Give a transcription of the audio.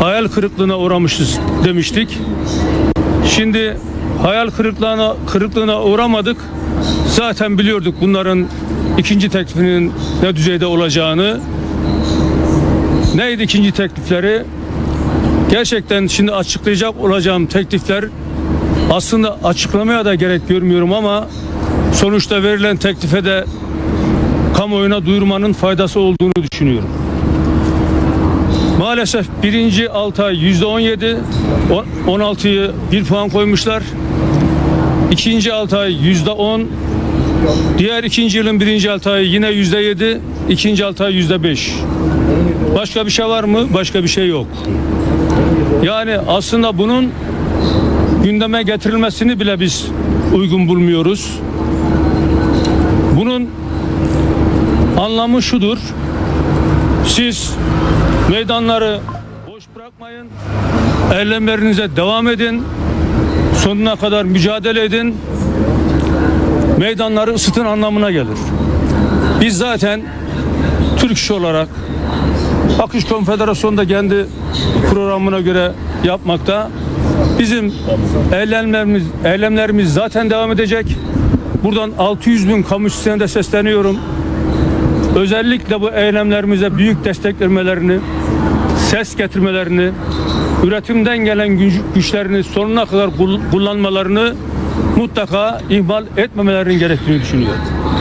hayal kırıklığına uğramışız demiştik. Şimdi hayal kırıklığına kırıklığına uğramadık. Zaten biliyorduk bunların ikinci teklifinin ne düzeyde olacağını. Neydi ikinci teklifleri? Gerçekten şimdi açıklayacak olacağım teklifler aslında açıklamaya da gerek görmüyorum ama sonuçta verilen teklife de kamuoyuna duyurmanın faydası olduğunu düşünüyorum. Maalesef birinci 6 ay yüzde 17, 16'yı bir puan koymuşlar. İkinci 6 ay yüzde 10, diğer ikinci yılın birinci 6 ayı yine yüzde 7, ikinci 6 ay yüzde 5. Başka bir şey var mı? Başka bir şey yok. Yani aslında bunun gündeme getirilmesini bile biz uygun bulmuyoruz. Bunun anlamı şudur. Siz meydanları boş bırakmayın. Eylemlerinize devam edin. Sonuna kadar mücadele edin. Meydanları ısıtın anlamına gelir. Biz zaten Türk İş olarak Akış Konfederasyonu da kendi programına göre yapmakta. Bizim eylemlerimiz, eylemlerimiz zaten devam edecek. Buradan 600 bin kamu de sesleniyorum. Özellikle bu eylemlerimize büyük destek vermelerini, ses getirmelerini, üretimden gelen güç- güçlerini sonuna kadar kul- kullanmalarını mutlaka ihmal etmemelerinin gerektiğini düşünüyorum.